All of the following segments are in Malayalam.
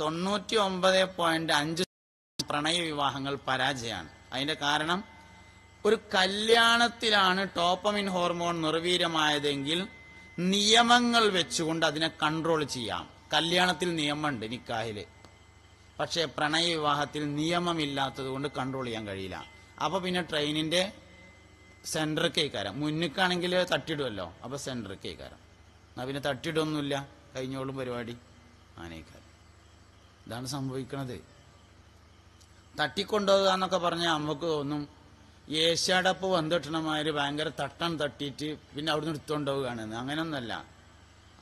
തൊണ്ണൂറ്റി ഒമ്പത് പോയിന്റ് അഞ്ച് പ്രണയ വിവാഹങ്ങൾ പരാജയമാണ്. അതിന്റെ കാരണം ഒരു കല്യാണത്തിലാണ് ടോപ്പമിൻ ഹോർമോൺ നിർവീര്യമായതെങ്കിൽ നിയമങ്ങൾ വെച്ചുകൊണ്ട് അതിനെ കൺട്രോൾ ചെയ്യാം. കല്യാണത്തിൽ നിയമമുണ്ട് നിക്കാഹിൽ. പക്ഷേ പ്രണയ വിവാഹത്തിൽ നിയമമില്ലാത്തത് കൊണ്ട് കൺട്രോൾ ചെയ്യാൻ കഴിയില്ല. അപ്പൊ പിന്നെ ട്രെയിനിന്റെ സെന്റർ കേക്കാരം മുന്നിക്കാണെങ്കിൽ തട്ടിടുമല്ലോ അപ്പൊ സെന്റർ കേക്കാരം എന്നാ പിന്നെ തട്ടിടൊന്നുമില്ല. കഴിഞ്ഞോളും പരിപാടി. ആനയിക്കാരം ഇതാണ് സംഭവിക്കുന്നത് തട്ടിക്കൊണ്ടുപോകുക എന്നൊക്കെ പറഞ്ഞാൽ നമുക്ക് തോന്നും ഏഷ്യാടപ്പ് വന്നിട്ടണമാര് ഭയങ്കര തട്ടം തട്ടിയിട്ട് പിന്നെ അവിടുന്ന് എടുത്തുകൊണ്ട് പോവുകയാണ് അങ്ങനെയൊന്നുമല്ല.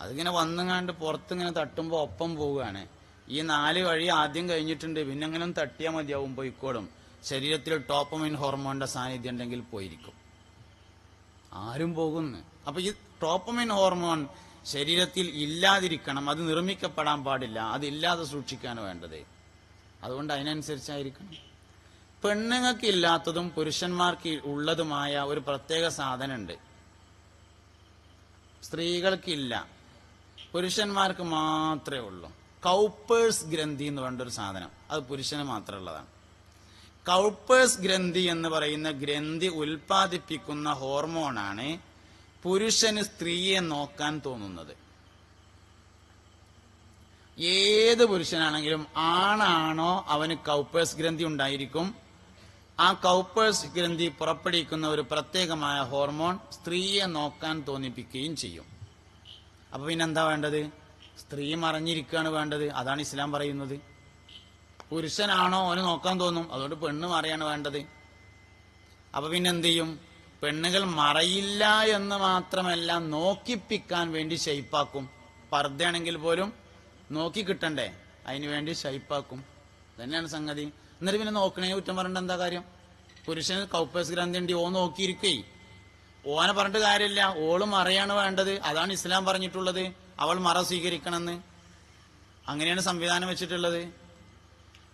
അതിങ്ങനെ വന്നുങ്ങാണ്ട് പുറത്തിങ്ങനെ തട്ടുമ്പോൾ ഒപ്പം പോവുകയാണ്. ഈ നാല് വഴി ആദ്യം കഴിഞ്ഞിട്ടുണ്ട്. പിന്നെ അങ്ങനെ തട്ടിയാൽ മതിയാവും പോയിക്കോളും ശരീരത്തിൽ ടോപ്പമിൻ ഹോർമോണിന്റെ സാന്നിധ്യം ഉണ്ടെങ്കിൽ പോയിരിക്കും. ആരും പോകുന്നു. അപ്പൊ ഈ ടോപ്പമിൻ ഹോർമോൺ ശരീരത്തിൽ ഇല്ലാതിരിക്കണം അത് നിർമ്മിക്കപ്പെടാൻ പാടില്ല അതില്ലാതെ സൂക്ഷിക്കാൻ വേണ്ടത്. അതുകൊണ്ട് അതിനനുസരിച്ചായിരിക്കണം. പെണ്ണുങ്ങൾക്ക് ഇല്ലാത്തതും പുരുഷന്മാർക്ക് ഉള്ളതുമായ ഒരു പ്രത്യേക സാധനമുണ്ട്. സ്ത്രീകൾക്കില്ല. പുരുഷന്മാർക്ക് മാത്രമേ ഉള്ളൂ. കൗപ്പേഴ്സ് ഗ്രന്ഥി എന്ന് പറഞ്ഞൊരു സാധനം. അത് പുരുഷന് മാത്രമുള്ളതാണ്. കൗപ്പേഴ്സ് ഗ്രന്ഥി എന്ന് പറയുന്ന ഗ്രന്ഥി ഉൽപ്പാദിപ്പിക്കുന്ന ഹോർമോണാണ് പുരുഷന് സ്ത്രീയെ നോക്കാൻ തോന്നുന്നത്. ഏത് പുരുഷനാണെങ്കിലും ആണാണോ അവന് കൗപ്പേഴ്സ് ഗ്രന്ഥി ഉണ്ടായിരിക്കും. ആ കൗപ്പേഴ്സ് ഗ്രന്ഥി പുറപ്പെടുവിക്കുന്ന ഒരു പ്രത്യേകമായ ഹോർമോൺ സ്ത്രീയെ നോക്കാൻ തോന്നിപ്പിക്കുകയും ചെയ്യും. അപ്പൊ പിന്നെന്താ വേണ്ടത്? സ്ത്രീ മറിഞ്ഞിരിക്കുകയാണ് വേണ്ടത്. അതാണ് ഇസ്ലാം പറയുന്നത്. പുരുഷനാണോ അവന് നോക്കാൻ തോന്നും. അതുകൊണ്ട് പെണ്ണ് മറിയാണ് വേണ്ടത്. അപ്പൊ പിന്നെന്ത് ചെയ്യും? പെണ്ണുകൾ മറയില്ല എന്ന് മാത്രമല്ല നോക്കിപ്പിക്കാൻ വേണ്ടി ഷെയ്പ്പാക്കും പർദ്ദയാണെങ്കിൽ പോലും നോക്കി കിട്ടണ്ടേ? അതിന് വേണ്ടി ഷെയ്പ്പാക്കും തന്നെയാണ് സംഗതി. എന്നിട്ട് പിന്നെ നോക്കണേ കുറ്റം പറഞ്ഞിട്ട് എന്താ കാര്യം? പുരുഷന് കൗപ്പേസ് ഗ്രന്ഥി ഓ നോക്കിയിരിക്കേ. ഓനെ പറഞ്ഞിട്ട് കാര്യമില്ല. ഓൾ മറയാണ് വേണ്ടത്. അതാണ് ഇസ്ലാം പറഞ്ഞിട്ടുള്ളത്. അവൾ മറ സ്വീകരിക്കണമെന്ന്. അങ്ങനെയാണ് സംവിധാനം വെച്ചിട്ടുള്ളത്.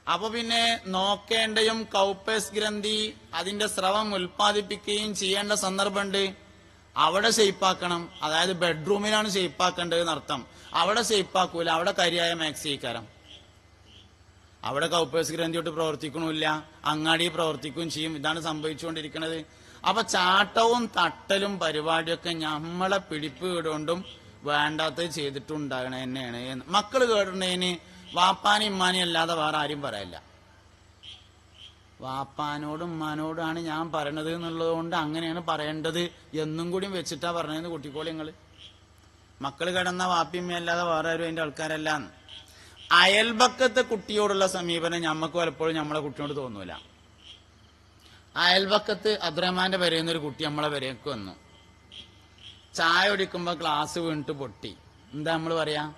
അപ്പൊ പിന്നെ നോക്കേണ്ടയും കൗപ്പേസ് ഗ്രന്ഥി അതിന്റെ സ്രവം ഉൽപ്പാദിപ്പിക്കുകയും ചെയ്യേണ്ട സന്ദർഭമുണ്ട്. അവിടെ ഷെയ്പ്പാക്കണം അതായത് ബെഡ്റൂമിലാണ് ഷെയ്പ്പാക്കേണ്ടത് എന്നർത്ഥം. അവിടെ ഷെയ്പ്പാക്കൂല അവിടെ കരിയായ മാക്സിക്കാരം അവിടെ കൗപ്പേസ് ഗ്രന്ഥിയോട്ട് പ്രവർത്തിക്കണമില്ല. അങ്ങാടി പ്രവർത്തിക്കുകയും ചെയ്യും. ഇതാണ് സംഭവിച്ചുകൊണ്ടിരിക്കുന്നത്. അപ്പൊ ചാട്ടവും തട്ടലും പരിപാടിയൊക്കെ നമ്മളെ പിടിപ്പ് വീടുകൊണ്ടും വേണ്ടാത്തത് ചെയ്തിട്ടുണ്ടാകണ തന്നെയാണ് മക്കൾ കേട്ടിട്ടുണ്ടതിന് വാപ്പാനും ഇമ്മാനും അല്ലാതെ വേറെ ആരും പറയില്ല. വാപ്പാനോടും ഉമ്മാനോടുമാണ് ഞാൻ പറയണത് എന്നുള്ളത് കൊണ്ട് അങ്ങനെയാണ് പറയേണ്ടത് എന്നും കൂടി വെച്ചിട്ടാ പറഞ്ഞതെന്ന് കുട്ടിക്കോളി നിങ്ങൾ മക്കൾ കിടന്ന വാപ്പിയമ്മയല്ലാതെ വേറെ ആരും അതിന്റെ ആൾക്കാരല്ല. അയൽപക്കത്തെ കുട്ടിയോടുള്ള സമീപനം ഞമ്മക്ക് പലപ്പോഴും നമ്മളെ കുട്ടിയോട് തോന്നൂല. അയൽപക്കത്ത് അബ്രഹ്മാന്റെ പെരയുന്ന ഒരു കുട്ടി നമ്മളെ പെരേക്ക് വന്നു. ചായ ഒടിക്കുമ്പോൾ ഗ്ലാസ് വീണിട്ട് പൊട്ടി. എന്താ നമ്മൾ പറയാ?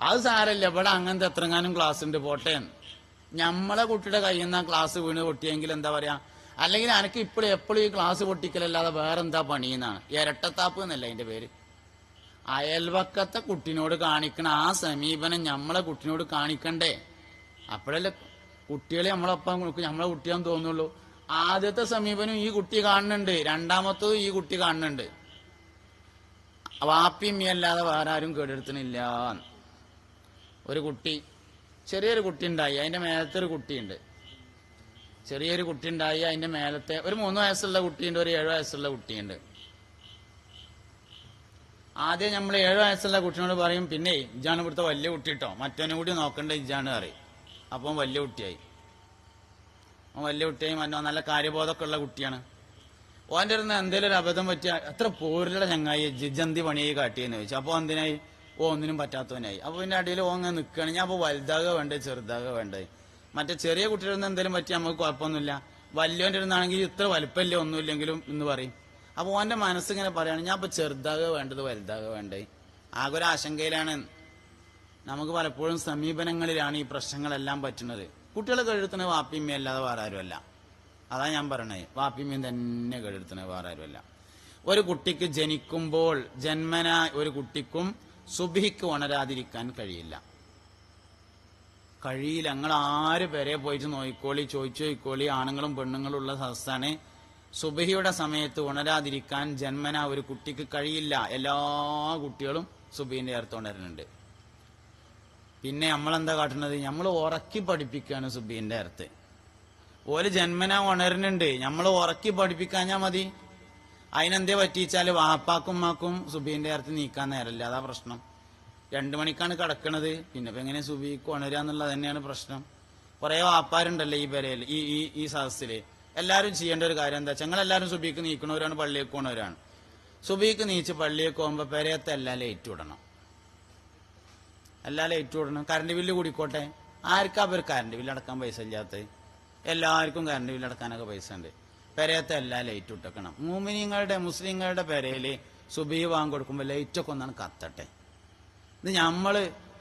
അത് സാരല്ല ഇവിടെ അങ്ങനത്തെ എത്രങ്ങാനും ക്ലാസ് ഉണ്ട് പോട്ടെ. നമ്മളെ കുട്ടിയുടെ കയ്യിൽ നിന്ന് ആ ക്ലാസ് വീണ് പൊട്ടിയെങ്കിൽ എന്താ പറയാ? അല്ലെങ്കിൽ എനിക്ക് ഇപ്പോഴും എപ്പോഴും ഈ ക്ലാസ് പൊട്ടിക്കലല്ലാതെ വേറെന്താ പണിയെന്നാണ് ഇരട്ടത്താപ്പ് എന്നല്ല അതിന്റെ പേര്. അയൽവക്കത്തെ കുട്ടിനോട് കാണിക്കണ ആ സമീപനം നമ്മളെ കുട്ടിനോട് കാണിക്കണ്ടേ? അപ്പോഴല്ലേ കുട്ടികളെ നമ്മളൊപ്പം നമ്മളെ കുട്ടിയാന്ന് തോന്നുള്ളൂ. ആദ്യത്തെ സമീപനം ഈ കുട്ടി കാണുന്നുണ്ട് രണ്ടാമത്തതും ഈ കുട്ടി കാണുന്നുണ്ട്. വാപ്പിയമ്മ അല്ലാതെ വേറെ ആരും കേടെടുത്തണില്ല. ഒരു കുട്ടി ചെറിയൊരു കുട്ടി ഉണ്ടായി അതിന്റെ മേലത്തെ ഒരു കുട്ടിയുണ്ട്. ചെറിയൊരു കുട്ടി ഉണ്ടായി അതിന്റെ മേലത്തെ ഒരു മൂന്ന് വയസ്സുള്ള കുട്ടിയുണ്ട് ഒരു ഏഴ് വയസ്സുള്ള കുട്ടിയുണ്ട്. ആദ്യം നമ്മൾ ഏഴ് വയസ്സുള്ള കുട്ടിനോട് പറയും പിന്നെ ഇജാണ് ഇവിടുത്തെ വലിയ കുട്ടി കേട്ടോ മറ്റവനും കൂടി നോക്കണ്ട ഇജാണ് പറയും. അപ്പം വലിയ കുട്ടിയായി. അവൻ വലിയ കുട്ടിയായി മറ്റോ നല്ല കാര്യബോധമൊക്കെ ഉള്ള കുട്ടിയാണ്. ഓന്റെ അടുത്ത് എന്തെങ്കിലും ഒരു അബദ്ധം പറ്റിയ എത്ര പോരിലുള്ള ചങ്ങായി ജിജന്തി പണിയായി കാട്ടിയെന്ന് ചോദിച്ചു. അപ്പോൾ എന്തിനായി? ഓ ഒന്നിനും പറ്റാത്തവനായി. അപ്പോൾ പിന്നെ അടിയിൽ ഓങ്ങ നിൽക്കുകയാണ് ഞാൻ അപ്പോൾ വലുതാകുക വേണ്ടേ ചെറുതാകുക വേണ്ടേ? മറ്റേ ചെറിയ കുട്ടികളിൽ എന്തെങ്കിലും പറ്റി നമുക്ക് കുഴപ്പമൊന്നുമില്ല. വലിയവന്റെ ഇരുന്നാണെങ്കിൽ ഇത്ര വലുപ്പമില്ല ഒന്നുമില്ലെങ്കിലും എന്ന് പറയും. അപ്പോൾ ഓന്റെ മനസ്സിങ്ങനെ പറയാണ് ഞാൻ ഇപ്പോൾ ചെറുതാകെ വേണ്ടത് വലുതാകെ വേണ്ടേ? ആകെ ഒരു ആശങ്കയിലാണ്. നമുക്ക് പലപ്പോഴും സമീപനങ്ങളിലാണ് ഈ പ്രശ്നങ്ങളെല്ലാം പറ്റുന്നത്. കുട്ടികളെ കഴുത്തുന്നത് വാപ്പിമ്മ അല്ലാതെ വേറെ ആരുമല്ല. അതാ ഞാൻ പറയണത് വാപ്പിമ്മ തന്നെ കഴുത്തുന്നത് വേറെ ആരുമല്ല. ഒരു കുട്ടിക്ക് ജനിക്കുമ്പോൾ ജന്മന ഒരു കുട്ടിക്കും സുബിക്ക് ഉണരാതിരിക്കാൻ കഴിയില്ല. കഴിയില്ല. ഞങ്ങൾ ആര് പേരെ പോയിട്ട് നോയിക്കോളി ചോദിച്ചു നോയിക്കോളി ആണുങ്ങളും പെണ്ണുങ്ങളും ഉള്ള സദസ്സാണ്. സുബഹിയുടെ സമയത്ത് ഉണരാതിരിക്കാൻ ജന്മന ഒരു കുട്ടിക്ക് കഴിയില്ല. എല്ലാ കുട്ടികളും സുബിന്റെ ചേർത്ത് ഉണരുന്നുണ്ട്. പിന്നെ നമ്മളെന്താ കാട്ടുന്നത്? നമ്മൾ ഉറക്കി പഠിപ്പിക്കുകയാണ് സുബിന്റെ അടുത്ത്. ഒരു ജന്മന ഉണരുന്നുണ്ട്. നമ്മൾ ഉറക്കി പഠിപ്പിക്കാഞ്ഞാ മതി. അതിനെന്തേ പറ്റിച്ചാൽ വാപ്പാക്കും മാക്കും സുബീന്റെ നേരത്ത് നീക്കാൻ നേരമില്ല. അതാ പ്രശ്നം. രണ്ടു മണിക്കാണ് കിടക്കണത്. പിന്നെ എങ്ങനെ സുബീക്ക് ഉണരുക എന്നുള്ളത് തന്നെയാണ് പ്രശ്നം. കുറെ വാപ്പാരുണ്ടല്ലോ ഈ പെരയിൽ ഈ ഈ ഈ സദസ്സിൽ. എല്ലാവരും ചെയ്യേണ്ട ഒരു കാര്യം എന്താ? വെച്ചാൽ ഞങ്ങളെല്ലാവരും സുബിക്ക് നീക്കണവരാണ് പള്ളിയിൽ പോണവരാണ് സുബിക്ക് നീച്ച് പള്ളിയിൽ പോകുമ്പോ പെരയത്തെ എല്ലാം ലൈറ്റ് വിടണം. എല്ലാ ലൈറ്റ് വിടണം. കറണ്ട് ബില്ല് കൂടിക്കോട്ടെ? ആർക്കാ അവർ കറണ്ട് ബില്ല് അടക്കാൻ പൈസ ഇല്ലാത്തത്? എല്ലാവർക്കും കറണ്ട് ബില്ല് അടക്കാനൊക്കെ പൈസ ഉണ്ട്. പെരയത്തെ എല്ലാ ലൈറ്റ് ഇട്ടേക്കണം. മൂമിനിങ്ങളുടെ മുസ്ലിങ്ങളുടെ പെരയിൽ സുബീ വാങ്ങി കൊടുക്കുമ്പോൾ ലൈറ്റൊക്കെ ഒന്നാണ് കത്തട്ടെ. ഇത് നമ്മൾ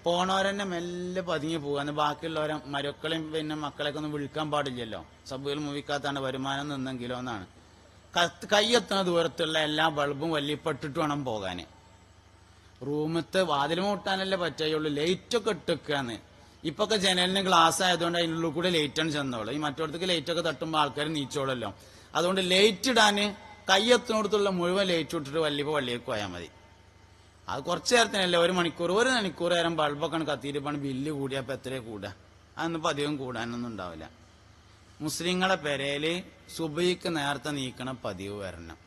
പോണവരെന്നെ മെല്ലെ പതുങ്ങി പോകാന്ന് ബാക്കിയുള്ളവരെ മരുക്കളെയും പിന്നെ മക്കളെയൊക്കെ ഒന്നും വിളിക്കാൻ പാടില്ലല്ലോ. സബുകൾ മുവിക്കാത്താണ് വരുമാനം നിന്നെങ്കിലോ എന്നാണ്. കയ്യെത്തുന്ന ദൂരത്തുള്ള എല്ലാ ബൾബും വല്യപ്പെട്ടിട്ട് വേണം പോകാന്. റൂമത്തെ വാതിൽ മൂട്ടാനല്ലേ പറ്റുള്ളൂ ലൈറ്റൊക്കെ ഇട്ടൊക്കെയാണ് ഇപ്പൊക്കെ ജനലിന് ഗ്ലാസ് ആയതുകൊണ്ട് അതിനുള്ളിൽ കൂടെ ലൈറ്റാണ് ചെന്നോളൂ. ഈ മറ്റോടത്തേക്ക് ലൈറ്റൊക്കെ തട്ടുമ്പോൾ ആൾക്കാർ നീച്ചോളല്ലോ. അതുകൊണ്ട് ലൈറ്റ് ഇടാൻ കയ്യെത്തുന്നിടത്തുള്ള മുഴുവൻ ലൈറ്റ് ഇട്ടിട്ട് വല്യപ്പോ വള്ളിയിൽ പോയാൽ മതി. അത് കുറച്ച് നേരത്തിനല്ലേ ഒരു മണിക്കൂർ ഒരു മണിക്കൂർ നേരം ബൾബൊക്കെ കത്തിയിട്ട് ബില്ല് കൂടിയപ്പോ എത്രയാ കൂടുക അതൊന്നും പതിവും കൂടാനൊന്നും ഉണ്ടാവില്ല. മുസ്ലിങ്ങളെ പെരയിൽ സുബൈക്ക് നേരത്തെ നീക്കണ പതിവ് വരണം.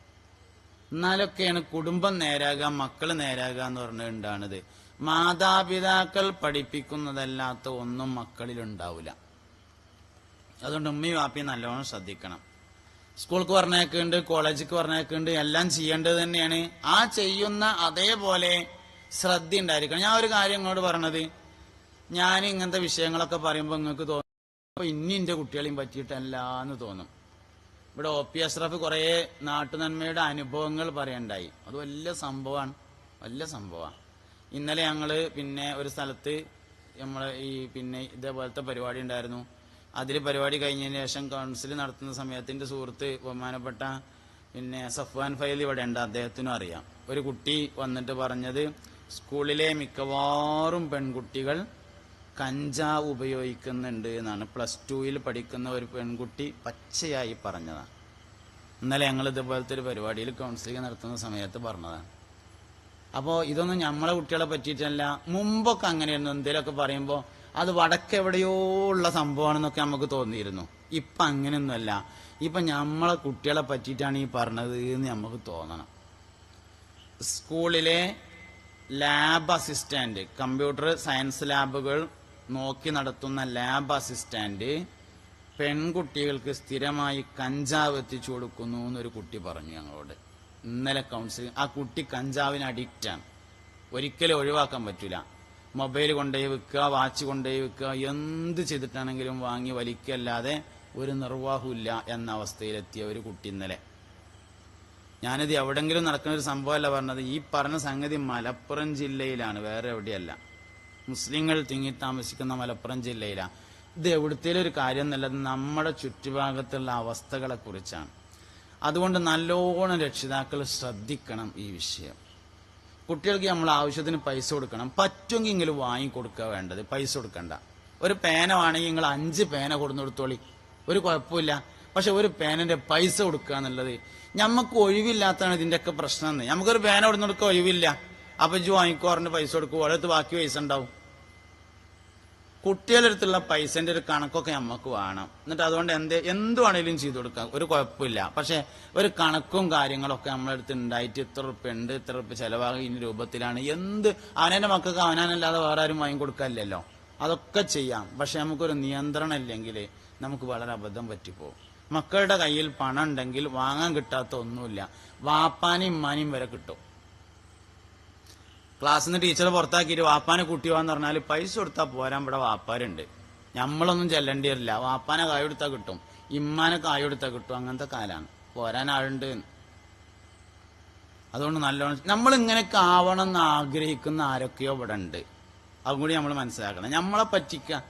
എന്നാലൊക്കെയാണ് കുടുംബം നേരാകുക മക്കൾ നേരാകുക എന്ന് പറഞ്ഞിട്ടുണ്ടാണത് മാതാപിതാക്കൾ പഠിപ്പിക്കുന്നതല്ലാത്ത ഒന്നും മക്കളിൽ ഉണ്ടാവില്ല. അതുകൊണ്ട് ഉമ്മയും വാപ്പി നല്ലോണം ശ്രദ്ധിക്കണം. സ്കൂൾക്ക് പറഞ്ഞേക്കുന്നുണ്ട് കോളേജിക്ക് പറഞ്ഞേക്കുന്നുണ്ട് എല്ലാം ചെയ്യേണ്ടത് തന്നെയാണ്. ആ ചെയ്യുന്ന അതേപോലെ ശ്രദ്ധ ഉണ്ടായിരിക്കണം ഞാൻ ഒരു കാര്യം ഇങ്ങോട്ട് പറഞ്ഞത്. ഞാൻ ഇങ്ങനത്തെ വിഷയങ്ങളൊക്കെ പറയുമ്പോൾ നിങ്ങൾക്ക് തോന്നും അപ്പൊ ഇനി എന്റെ കുട്ടികളെയും പറ്റിയിട്ടല്ല എന്ന് തോന്നും. ഇവിടെ ഒ പി അഷ്റഫ് കുറെ നാട്ടുനന്മയുടെ അനുഭവങ്ങൾ പറയണ്ടായി. അത് വലിയ സംഭവമാണ് വലിയ സംഭവമാണ് ഇന്നലെ ഞങ്ങൾ പിന്നെ ഒരു സ്ഥലത്ത് നമ്മൾ ഈ പിന്നെ ഇതേപോലത്തെ പരിപാടി ഉണ്ടായിരുന്നു. അതിൽ പരിപാടി കഴിഞ്ഞതിന് ശേഷം കൗൺസിൽ നടത്തുന്ന സമയത്ത് എന്റെ സുഹൃത്ത് ബഹുമാനപ്പെട്ട പിന്നെ സഫ്വാൻ ഫൈൽ ഇവിടെ ഉണ്ട് അദ്ദേഹത്തിനും അറിയാം. ഒരു കുട്ടി വന്നിട്ട് പറഞ്ഞത് സ്കൂളിലെ മിക്കവാറും പെൺകുട്ടികൾ കഞ്ചാവ് ഉപയോഗിക്കുന്നുണ്ട് എന്നാണ്. പ്ലസ് ടുവിൽ പഠിക്കുന്ന ഒരു പെൺകുട്ടി പച്ചയായി പറഞ്ഞതാണ്. ഇന്നലെ ഞങ്ങൾ ഇതുപോലത്തെ ഒരു പരിപാടിയിൽ കൗൺസിലിംഗ് നടത്തുന്ന സമയത്ത് പറഞ്ഞതാണ്. അപ്പോൾ ഇതൊന്നും നമ്മളെ കുട്ടികളെ പറ്റിയിട്ടല്ല. മുമ്പൊക്കെ അങ്ങനെയായിരുന്നു. എന്തെങ്കിലുമൊക്കെ പറയുമ്പോൾ അത് വടക്കെവിടെയോ ഉള്ള സംഭവമാണെന്നൊക്കെ നമുക്ക് തോന്നിയിരുന്നു. ഇപ്പം അങ്ങനെയൊന്നുമല്ല. ഇപ്പം നമ്മളെ കുട്ടികളെ പറ്റിയിട്ടാണ് ഈ പറഞ്ഞത് എന്ന് നമുക്ക് തോന്നണം. സ്കൂളിലെ ലാബ് അസിസ്റ്റന്റ് കമ്പ്യൂട്ടർ സയൻസ് ലാബുകൾ നോക്കി നടത്തുന്ന ലാബ് അസിസ്റ്റന്റ് പെൺകുട്ടികൾക്ക് സ്ഥിരമായി കഞ്ചാവ് എത്തിച്ചു കൊടുക്കുന്നു എന്നൊരു കുട്ടി പറഞ്ഞു ഞങ്ങളോട്. ഇന്നലെ കൗൺസിലിംഗ് ആ കുട്ടി കഞ്ചാവിന് അഡിക്റ്റാണ് ഒരിക്കലും ഒഴിവാക്കാൻ പറ്റൂല. മൊബൈൽ കൊണ്ടുപോയി വെക്കുക വാച്ച് കൊണ്ടുപോയി വെക്കുക എന്ത് ചെയ്തിട്ടാണെങ്കിലും വാങ്ങി വലിക്കല്ലാതെ ഒരു നിർവാഹമില്ല എന്ന അവസ്ഥയിലെത്തിയ ഒരു കുട്ടി ഇന്നലെ. ഞാനിത് എവിടെങ്കിലും നടക്കുന്ന ഒരു സംഭവമല്ല പറഞ്ഞത്. ഈ പറഞ്ഞ സംഗതി മലപ്പുറം ജില്ലയിലാണ് വേറെ എവിടെയല്ല. മുസ്ലിങ്ങൾ തിങ്ങി താമസിക്കുന്ന മലപ്പുറം ജില്ലയിലാണ് ഇത് എവിടുത്തേലും ഒരു കാര്യം എന്നുള്ളത് നമ്മുടെ ചുറ്റുഭാഗത്തുള്ള അവസ്ഥകളെക്കുറിച്ചാണ്. അതുകൊണ്ട് നല്ലോണം രക്ഷിതാക്കൾ ശ്രദ്ധിക്കണം ഈ വിഷയം. കുട്ടികൾക്ക് നമ്മൾ ആവശ്യത്തിന് പൈസ കൊടുക്കണം. പറ്റുമെങ്കിൽ ഇങ്ങനെ വാങ്ങിക്കൊടുക്കുക വേണ്ടത്. പൈസ കൊടുക്കണ്ട. ഒരു പേന വേണമെങ്കിൽ നിങ്ങൾ അഞ്ച് പേന കൊടുന്നു കൊടുത്തോളി ഒരു കുഴപ്പമില്ല. പക്ഷെ ഒരു പേനന്റെ പൈസ കൊടുക്കുക എന്നുള്ളത് നമുക്ക് ഒഴിവില്ലാത്തതാണ് ഇതിന്റെയൊക്കെ പ്രശ്നം എന്ന്. നമുക്കൊരു പേന കൊടുന്നു കൊടുക്കുക ഒഴിവില്ല. അപ്പൊ ഇജ്ജ് വാങ്ങിക്കോറിന്റെ പൈസ കൊടുക്കും ഓരോ ബാക്കി പൈസ ഉണ്ടാവും. കുട്ടികളുടെ അടുത്തുള്ള പൈസന്റെ ഒരു കണക്കൊക്കെ നമുക്ക് വേണം. എന്നിട്ട് അതുകൊണ്ട് എന്ത് എന്ത് വേണേലും ചെയ്തു കൊടുക്കാം. ഒരു കുഴപ്പമില്ല. പക്ഷെ ഒരു കണക്കും കാര്യങ്ങളൊക്കെ നമ്മളെ അടുത്ത് ഉണ്ടായിട്ട് ഇത്ര ഉറുപ്പ്യ ഉണ്ട് ഇത്ര ഉറുപ്പ്യ ചെലവാകും ഈ രൂപത്തിലാണ്. എന്ത് അവനെ മക്കൾക്ക് അവനാനല്ലാതെ വേറെ ആരും വാങ്ങി കൊടുക്കാനില്ലല്ലോ അതൊക്കെ ചെയ്യാം. പക്ഷെ നമുക്കൊരു നിയന്ത്രണം ഇല്ലെങ്കിൽ നമുക്ക് വളരെ അബദ്ധം പറ്റിപ്പോകും മക്കളുടെ കയ്യിൽ പണം ഉണ്ടെങ്കിൽ വാങ്ങാൻ കിട്ടാത്ത ഒന്നുമില്ല. വാപ്പാനും ഇമ്മാനും വരെ കിട്ടും. ക്ലാസ്സിൽ നിന്ന് ടീച്ചർ പുറത്താക്കിയിട്ട് വാപ്പാനെ കുട്ടിവാന്ന് പറഞ്ഞാൽ പൈസ കൊടുത്താൽ പോരാൻ ഇവിടെ വാപ്പാരുണ്ട്. നമ്മളൊന്നും ചെല്ലേണ്ടി വരില്ല. വാപ്പാനെ കായ കൊടുത്താൽ കിട്ടും. ഇമ്മാനെ കായ കൊടുത്താൽ കിട്ടും. അങ്ങനത്തെ കാലാണ്. പോരാൻ ആളുണ്ട്. അതുകൊണ്ട് നല്ലോണം നമ്മൾ ഇങ്ങനെയൊക്കെ ആവണം എന്ന് ആഗ്രഹിക്കുന്ന ആരൊക്കെയോ ഇവിടെ ഉണ്ട്. അതും കൂടി നമ്മൾ മനസ്സിലാക്കണം. നമ്മളെ പറ്റിക്ക